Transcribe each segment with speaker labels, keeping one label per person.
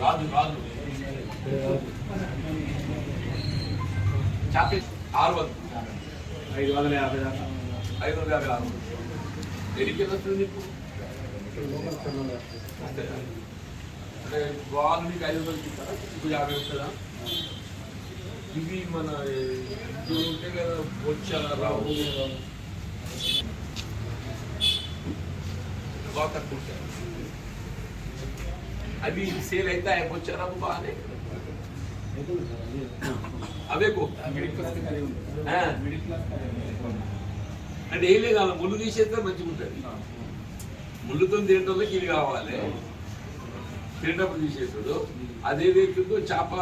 Speaker 1: రాదు రాదు. చాక్లెట్ ఆరు వందలు
Speaker 2: ఐదు వందల యాభై
Speaker 1: ఐదు వందల యాభై ఆరు వందలు ఎడికి ఎంత వస్తుంది నీకు అంటే వాళ్ళు మీకు ఐదు వందలు ఇస్తారా? ఇప్పుడు యాభై వస్తుందా? ఇవి మన ఇవి ఉంటాయి కదా బొచ్చాల రావు బాగా తక్కువ ఉంటాయి అవి సేల్ అయితే ఆయన వచ్చారా బాగానే అవే
Speaker 2: క్లాస్ మిడిల్ క్లాస్
Speaker 1: అంటే ఏం లేదు అలా ముళ్ళు తీసేస్తే మంచిగా ఉంటుంది ముళ్ళుతో తినడం వల్ల ఇది కావాలి. తినేటప్పుడు తీసేసాడు అదేదైతుందో చేప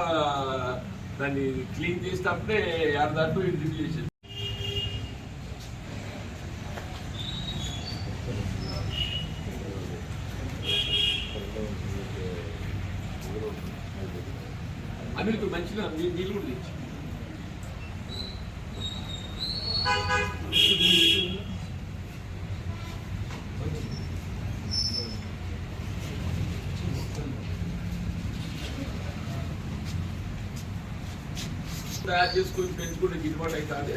Speaker 1: దాన్ని క్లీన్ చేసేటప్పుడే ఎడదాంట్లో ఇది చేసేది అన్నిటికీ మంచిగా నీళ్ళు కూడా తెచ్చి. తయారు చేసుకుని పెంచుకుంటే గిట్టుబాటు అవుతుంది.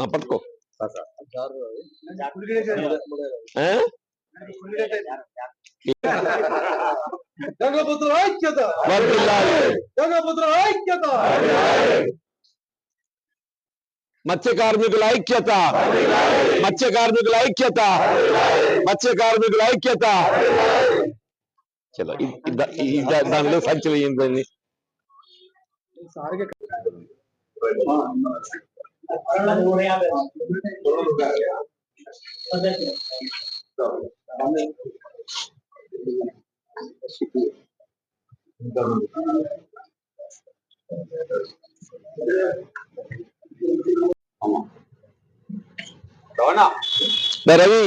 Speaker 3: ఆ, పట్టుకో.
Speaker 4: గంగపుత్ర ఐక్యత గంగపుత్ర ఐక్యత.
Speaker 3: మత్స్య కార్మికుల ఐక్యత. మత్స్య కార్మికుల ఐక్యత. మత్స్య కార్మికుల ఐక్యత చలో దానిలో సంచి రవి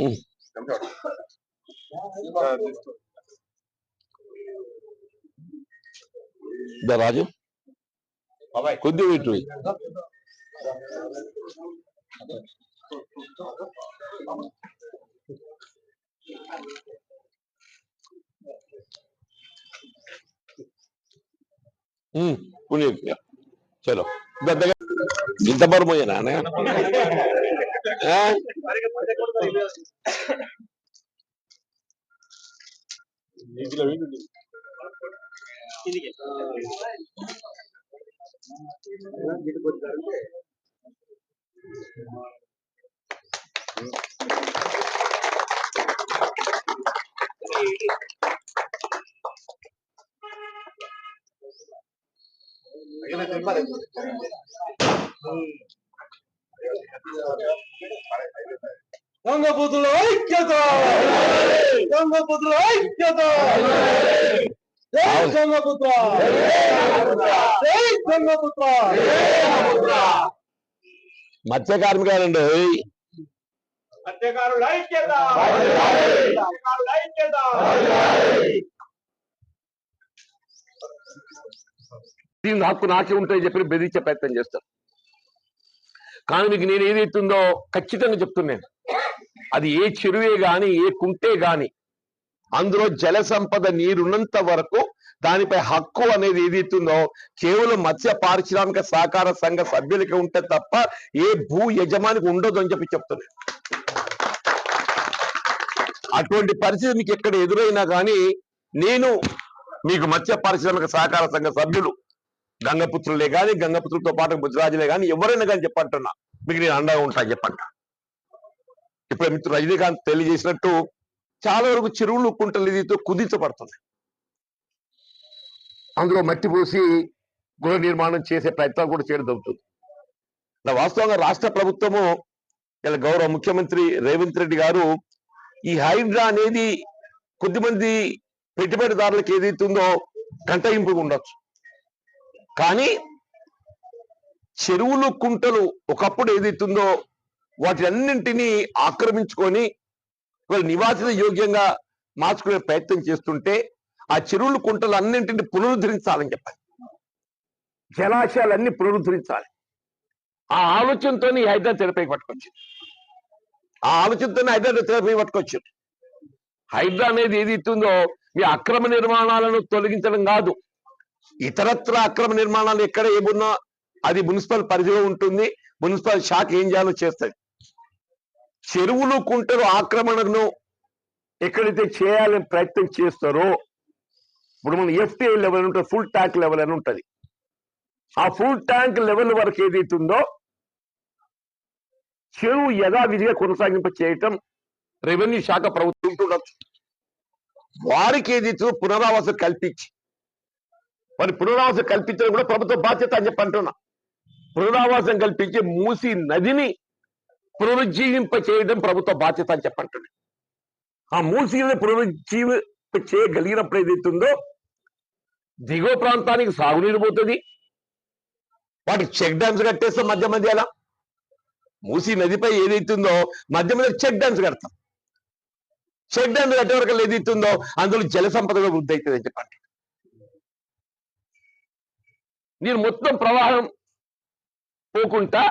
Speaker 3: ఉమ్. దా రాజు కొద్ది పెట్టు ఉమ్, పుణ్య చలో దగ్గర ఇంత బరుమోయేనా
Speaker 4: గంగపుత్రుల ఐక్యత గంగపుత్రుల ఐక్యత జై జై
Speaker 3: మత్స్య కార్మికులండి దీని హక్కు నాకే ఉంటాయి చెప్పి బెదిరించే ప్రయత్నం చేస్తారు. కానీ మీకు నేను ఏదైతుందో ఖచ్చితంగా చెప్తున్నాను. అది ఏ చెరువే గాని ఏ కుంటే గాని అందులో జల సంపద నీరున్నంత వరకు దానిపై హక్కు అనేది ఏదైతుందో కేవలం మత్స్య పారిశ్రామిక సహకార సంఘ సభ్యులకి ఉంటే తప్ప ఏ భూ యజమానికి ఉండదు అని చెప్పి చెప్తున్నాను. అటువంటి పరిస్థితి మీకు ఎక్కడ ఎదురైనా కానీ నేను మీకు మత్స్య పారిశ్రామిక సహకార సంఘ సభ్యులు గంగపుత్రులే కానీ గంగపుత్రులతో పాటు బుజ్రాజులే కానీ ఎవరైనా కానీ చెప్పంటున్నా. మీకు నేను అండగా ఉంటా చెప్పంట ఇప్పుడు మిత్రుడు రజనీకాంత్ తెలియజేసినట్టు చాలా వరకు చెరువులు కుంటలు ఇదితో కుదించబడుతుంది. అందులో మట్టి పోసి గృహ నిర్మాణం చేసే ప్రయత్నాలు కూడా చేయడం జరుగుతుంది. వాస్తవంగా రాష్ట్ర ప్రభుత్వము ఇలా గౌరవ ముఖ్యమంత్రి రేవంత్ రెడ్డి గారు ఈ హైడ్రా అనేది కొద్దిమంది పెట్టుబడిదారులకు ఏదైతుందో కంటయింపుగా ఉండొచ్చు. కానీ చెరువులు కుంటలు ఒకప్పుడు ఏదైతుందో వాటి అన్నింటినీ ఆక్రమించుకొని వాళ్ళు నివాసిత యోగ్యంగా మార్చుకునే ప్రయత్నం చేస్తుంటే ఆ చెరువులు కుంటలు అన్నింటిని పునరుద్ధరించాలని చెప్పాలి. జలాశయాలన్నీ పునరుద్ధరించాలి. ఆ ఆలోచనతో హైదరాబాద్ తెరపైకి పట్టుకొచ్చింది. ఆ ఆలోచనతోనే హైదరాబాద్ తెరపై పట్టుకొచ్చింది. హైడ్రా అనేది ఏది ఇస్తుందో మీ అక్రమ నిర్మాణాలను తొలగించడం కాదు. ఇతరత్ర అక్రమ నిర్మాణాలు ఎక్కడ ఏమున్నా అది మున్సిపల్ పరిధిలో ఉంటుంది. మున్సిపల్ శాఖ ఏం చేయాలో చేస్తుంది. చెరువులు కుంటలు ఆక్రమణను ఎక్కడైతే చేయాలని ప్రయత్నం చేస్తారో ఇప్పుడు మనం ఎఫ్టీఐ లెవెల్ ఉంటుంది ఫుల్ ట్యాంక్ లెవెల్ అని ఉంటుంది. ఆ ఫుల్ ట్యాంక్ లెవెల్ వరకు ఏదైతుందో చెరువు యథావిధిగా కొనసాగింప చేయటం రెవెన్యూ శాఖ ప్రభుత్వం ఉండొచ్చు వారికి ఏదైతే పునరావాసం కల్పించి మరి పునరావాసం కల్పించడం కూడా ప్రభుత్వ బాధ్యత అని చెప్పంటున్నా పునరావాసం కల్పించి మూసి నదిని పునరుజ్జీవింప చేయడం ప్రభుత్వ బాధ్యత అని చెప్పంటుంది. ఆ మూసీని పునరుజ్జీవింప చేయగలిగినప్పుడు ఏదైతుందో దిగువ ప్రాంతానికి సాగునీరు పోతుంది. వాటి చెక్ డ్యామ్స్ కట్టేస్తాం మధ్య మధ్యలో. మూసీ నదిపై ఏదైతుందో మధ్య మధ్య చెక్ డ్యామ్స్ కడతాం. చెక్ డ్యామ్స్ కట్టే వరకు ఏదైతుందో అందులో జల సంపద వృద్ధి అవుతుంది అని చెప్పండి నేను మొత్తం ప్రవాహం పోకుండా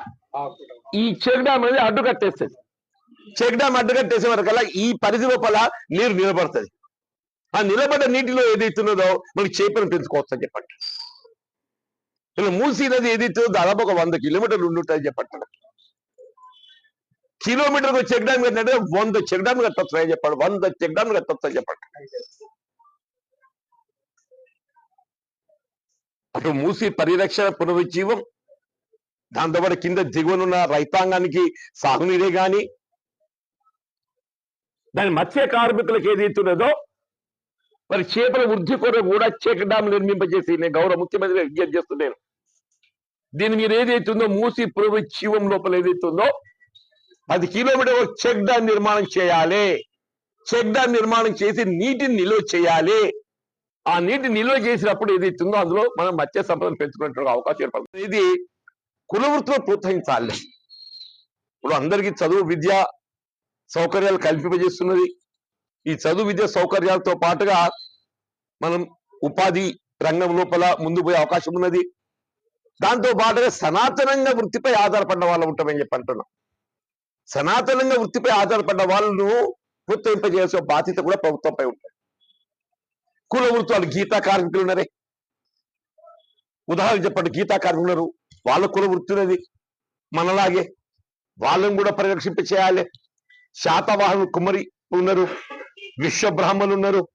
Speaker 3: ఈ చెక్ డ్యామ్ అనేది అడ్డు కట్టేస్తుంది. చెక్ డ్యామ్ అడ్డు కట్టేసే వరకల్లా ఈ పరిధి లోపల నీరు నిలబడుతుంది. ఆ నిలబడ్డ నీటిలో ఏదైతున్నదో మనకి చేపలు పెంచుకోవచ్చు అని చెప్పండి. ఇలా మూసీ నది ఏదైతుందో దాదాపు ఒక వంద కిలోమీటర్లు ఉండుంటాయని చెప్పండి. కిలోమీటర్ చెక్ డ్యామ్ కట్టినట్టే వంద చెక్ డ్యామ్ కట్టొచ్చు అని చెప్పండి. వంద చెక్ డ్యామ్ కట్టొచ్చు అని చెప్పండి. అటు మూసి పరిరక్షణ పునరుజ్జీవం దాంతోపాటు కింద దిగువనున్న రైతాంగానికి సాగునీరే గాని దాని మత్స్య కార్మికులకు ఏదైతున్నదో మరి చేపల వృద్ధి కొరకు కూడా చెక్ డామ్ నిర్మింపజేసి నేను గౌరవ ముఖ్యమంత్రి విజ్ఞప్తి చేస్తున్నాను. దీని మీరు ఏదైతుందో మూసి పునరుజ్జీవం లోపల ఏదైతుందో పది కిలోమీటర్ చెక్ డామ్ నిర్మాణం చేయాలి. చెక్ డామ్ నిర్మాణం చేసి నీటిని నిల్వ చేయాలి. ఆ నీటిని నిల్వ చేసినప్పుడు ఏదైతుందో అందులో మనం మత్స్య సంపదను పెంచుకునే అవకాశం ఏర్పడుతుంది. ఇది కులవృత్తిలో ప్రోత్సహించాలి. ఇప్పుడు అందరికీ చదువు విద్య సౌకర్యాలు కల్పింపజేస్తున్నది. ఈ చదువు విద్య సౌకర్యాలతో పాటుగా మనం ఉపాధి రంగం లోపల ముందు పోయే అవకాశం ఉన్నది. దాంతో పాటుగా సనాతనంగా వృత్తిపై ఆధారపడిన వాళ్ళు ఉంటామని చెప్పి అంటున్నాం. సనాతనంగా వృత్తిపై ఆధారపడిన వాళ్ళను ప్రోత్సహింపజేసే బాధ్యత కూడా ప్రభుత్వంపై ఉంటుంది. కుల వృత్తులు గీతా కార్మికులు ఉన్నారే. ఉదాహరణ చెప్పండి. గీతా కార్మికులు ఉన్నారు. వాళ్ళ కుల వృత్తి మనలాగే వాళ్ళని కూడా పరిరక్షింప చేయాలి. శాతవాహన కుమరి ఉన్నారు. విశ్వ బ్రాహ్మణులు ఉన్నారు.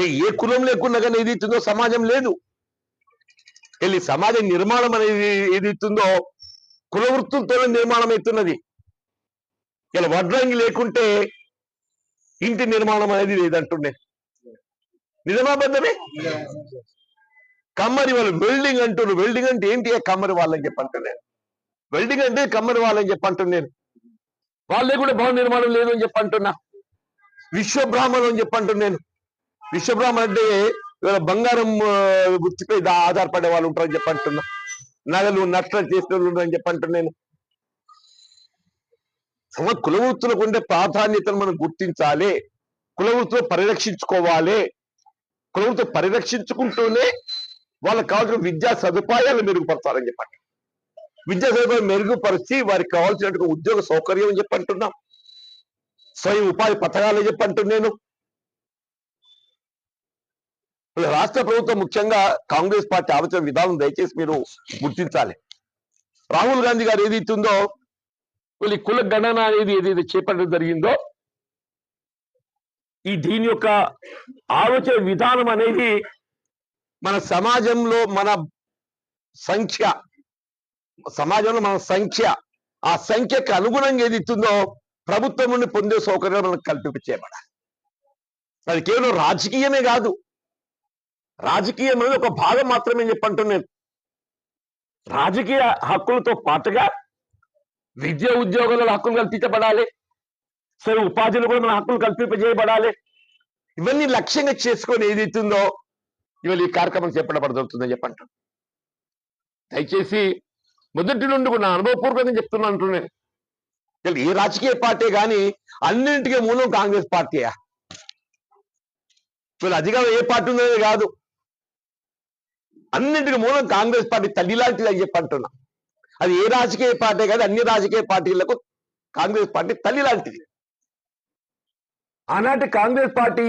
Speaker 3: ఏ ఏ కులం లేకున్నా కానీ ఏదైతుందో ఇస్తుందో సమాజం లేదు. వెళ్ళి సమాజ నిర్మాణం అనేది ఏది ఇస్తుందో కుల వృత్తులతోనే నిర్మాణం అవుతున్నది. ఇలా వడ్రంగి లేకుంటే ఇంటి నిర్మాణం అనేది లేదంటుండే. నిజమాబద్ధమే కమ్మరి వాళ్ళు వెల్డింగ్ అంటున్నారు వెల్డింగ్ అంటే ఏంటి? ఆ కమ్మరి వాళ్ళని నేను. వెల్డింగ్ అంటే కమ్మరి వాళ్ళని చెప్పంటున్నాను వాళ్ళే కూడా భవన నిర్మాణం లేదు అని చెప్పంటున్నా. విశ్వబ్రాహ్మణులు అని చెప్పంటున్నాను విశ్వబ్రాహ్మణ అంటే బంగారం వృత్తిపై దా- ఆధారపడే వాళ్ళు ఉంటారని చెప్పంటున్నా. నగలు నష్టం చేసిన వాళ్ళు ఉన్నారని చెప్పంటున్నాను సమ కుల వృత్తులకు ఉండే ప్రాధాన్యతను మనం గుర్తించాలి. కుల వృత్తులు పరిరక్షించుకోవాలి. కుల వృత్తులు పరిరక్షించుకుంటూనే వాళ్ళకి కావాల్సిన విద్యా సదుపాయాలు మెరుగుపరచాలని చెప్పండి. విద్యా సదుపాయాలు మెరుగుపరిచి వారికి కావాల్సినట్టు ఉద్యోగ సౌకర్యం అని చెప్పంటున్నాం స్వయం ఉపాధి పథకాలు చెప్పంటున్నాను రాష్ట్ర ప్రభుత్వం ముఖ్యంగా కాంగ్రెస్ పార్టీ ఆలోచన విధానం దయచేసి మీరు గుర్తించాలి. రాహుల్ గాంధీ గారు ఏది ఇస్తుందో వీళ్ళు కుల గణన అనేది ఏదైతే చేపట్టడం జరిగిందో ఈ దీని యొక్క ఆలోచన విధానం అనేది మన సమాజంలో మన సంఖ్య సమాజంలో మన సంఖ్య ఆ సంఖ్యకు అనుగుణంగా ఏది ఇస్తుందో ప్రభుత్వం నుండి పొందే సౌకర్యాలు మనకు కల్పించేయబడాలి అది కేవలం రాజకీయమే కాదు. రాజకీయం అనేది ఒక భాగం మాత్రమే చెప్పంటున్నాను రాజకీయ హక్కులతో పాటుగా విద్య ఉద్యోగాలలో హక్కులు కల్పించబడాలి. సరే ఉపాధిలో కూడా మన హక్కులు కల్పింపజేయబడాలి ఇవన్నీ లక్ష్యంగా చేసుకొని ఏదైతుందో ఇవాళ ఈ కార్యక్రమం చేపట్టబడుతుందని చెప్పంటాం దయచేసి మొదటి నుండి కూడా నా అనుభవపూర్వకంగా చెప్తున్నా అంటున్నాను ఇవాళ ఏ రాజకీయ పార్టీ కానీ అన్నింటికీ మూలం కాంగ్రెస్ పార్టీయా? వీళ్ళు అధికారం ఏ పార్టీ ఉన్నది కాదు. అన్నింటికి మూలం కాంగ్రెస్ పార్టీ తల్లి లాంటిది అని చెప్పి అంటున్నా. అది ఏ రాజకీయ పార్టీ కాదు అన్ని రాజకీయ పార్టీలకు కాంగ్రెస్ పార్టీ తల్లి లాంటిది ఆనాటి కాంగ్రెస్ పార్టీ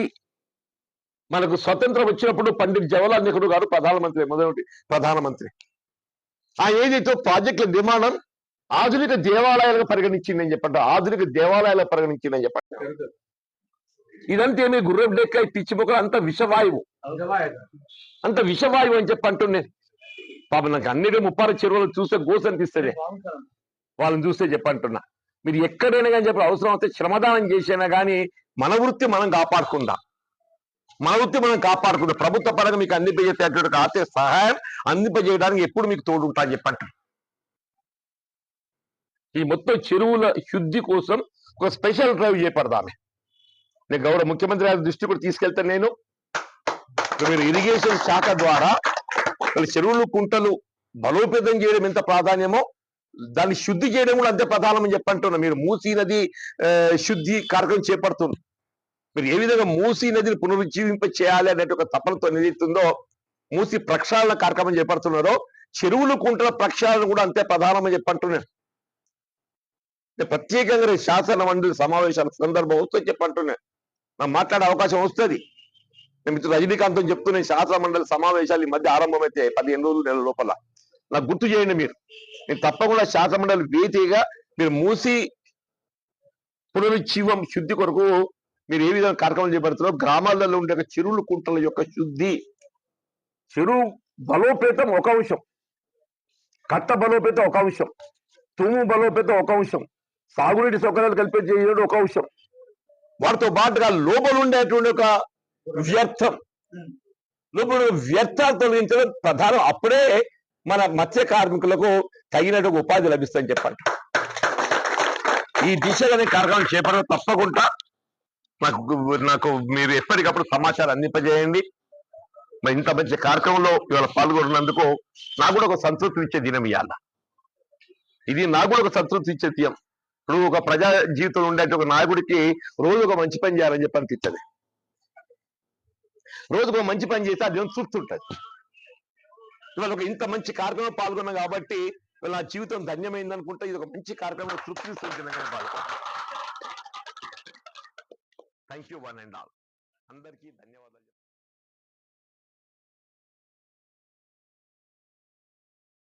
Speaker 3: మనకు స్వతంత్రం వచ్చినప్పుడు పండిత్ జవహర్లాల్ నెహ్రూ గారు ప్రధానమంత్రి మొదటి ప్రధానమంత్రి. ఆ ఏదైతే ప్రాజెక్టుల నిర్మాణం ఆధునిక దేవాలయాలుగా పరిగణించిందని చెప్పండి ఆధునిక దేవాలయాలకు పరిగణించిందని చెప్పండి ఇదంతా ఏమి గుర్రం డెక్క పిచ్చి మొక్కలు అంత విషవాయువు. అంత విషవాయువు అని చెప్పి అంటున్నే పాపం నాకు అన్నిటి ముప్పారు చెరువులు చూస్తే గోసు అనిపిస్తుంది. వాళ్ళని చూస్తే చెప్పంటున్నా. మీరు ఎక్కడైనా కానీ చెప్పి అవసరం అయితే శ్రమదానం చేసినా కానీ మన వృత్తి మనం కాపాడుకుందాం. మన వృత్తి మనం కాపాడుకుందాం ప్రభుత్వ పరంగా మీకు అందింపజేసేటువంటి ఆర్థిక సహాయం అందింపజేయడానికి ఎప్పుడు మీకు తోడుంటా అని చెప్పంట ఈ మొత్తం చెరువుల శుద్ధి కోసం ఒక స్పెషల్ డ్రైవ్ చేపడదామే. నేను గౌరవ ముఖ్యమంత్రి గారి దృష్టి కూడా తీసుకెళ్తాను నేను. మీరు ఇరిగేషన్ శాఖ ద్వారా చెరువులు కుంటలు బలోపేతం చేయడం ఎంత ప్రాధాన్యమో దాన్ని శుద్ధి చేయడం కూడా అంతే ప్రధానమని చెప్పంటున్నా. మీరు మూసీ నది శుద్ధి కార్యక్రమం చేపడుతుంది మీరు ఏ విధంగా మూసీ నదిని పునరుజ్జీవింప చేయాలి అనే ఒక తపనతో నిలుస్తుందో మూసి ప్రక్షాళన కార్యక్రమం చేపడుతున్నారో చెరువులు కుంటల ప్రక్షాళన కూడా అంతే ప్రధానమని చెప్పంటున్నాను ప్రత్యేకంగా రేపు శాసన మండలి సమావేశాల సందర్భం వస్తే చెప్పంటున్నాను నాకు మాట్లాడే అవకాశం వస్తుంది. నేను మిత్రుడు రజనీకాంత్ చెప్తున్నాను శాసన మండలి సమావేశాలు ఈ మధ్య ఆరంభమైతే పదిహేను రోజులు నెల లోపల. నాకు గుర్తు చేయండి మీరు. నేను తప్పకుండా శాసన మండలి వేదికగా మీరు మూసి పునరుజ్జీవం శుద్ధి కొరకు మీరు ఏ విధంగా కార్యక్రమం చేపడుతున్నారో గ్రామాలలో ఉండే ఒక చెరువులు కుంటల యొక్క శుద్ధి. చెరువు బలోపేతం ఒక అంశం. కట్ట బలోపేతం ఒక అంశం. తుమ్ము బలోపేతం ఒక అంశం. సాగునీటి సౌకర్యాలు కల్పించేయడం ఒక అంశం. వాటితో పాటుగా లోపల ఉండేటువంటి ఒక వ్యర్థం. లోపల వ్యర్థాలు తొలగించడం ప్రధానం. అప్పుడే మన మత్స్య కార్మికులకు తగినట్టు ఉపాధి లభిస్తుందని చెప్పండి. ఈ దిశగానే కార్యక్రమం చేపట్టడం తప్పకుండా నాకు నాకు మీరు ఎప్పటికప్పుడు సమాచారం అందింపజేయండి. మరి ఇంత మంచి కార్యక్రమంలో ఇవాళ పాల్గొన్నందుకు నాకు కూడా ఒక సంతృప్తి ఇచ్చే దినం ఇవాళ. ఇది నాకు కూడా ఒక సంతృప్తి ఇచ్చే దినం. ఇప్పుడు ఒక ప్రజా జీవితంలో ఉండే ఒక నాయకుడికి రోజు ఒక మంచి పని చేయాలని చెప్పి అనిపిస్తుంది. రోజుకు ఒక మంచి పని చేస్తే అది తృప్తి ఉంటుంది. ఇవాళ ఒక ఇంత మంచి కార్యక్రమం పాల్గొన్నాం కాబట్టి ఇవాళ నా జీవితం ధన్యమైంది అనుకుంటే ఇది ఒక మంచి కార్యక్రమం తృప్తి పాల్గొన్నాం thank you one and all. అందరికీ ధన్యవాదాలు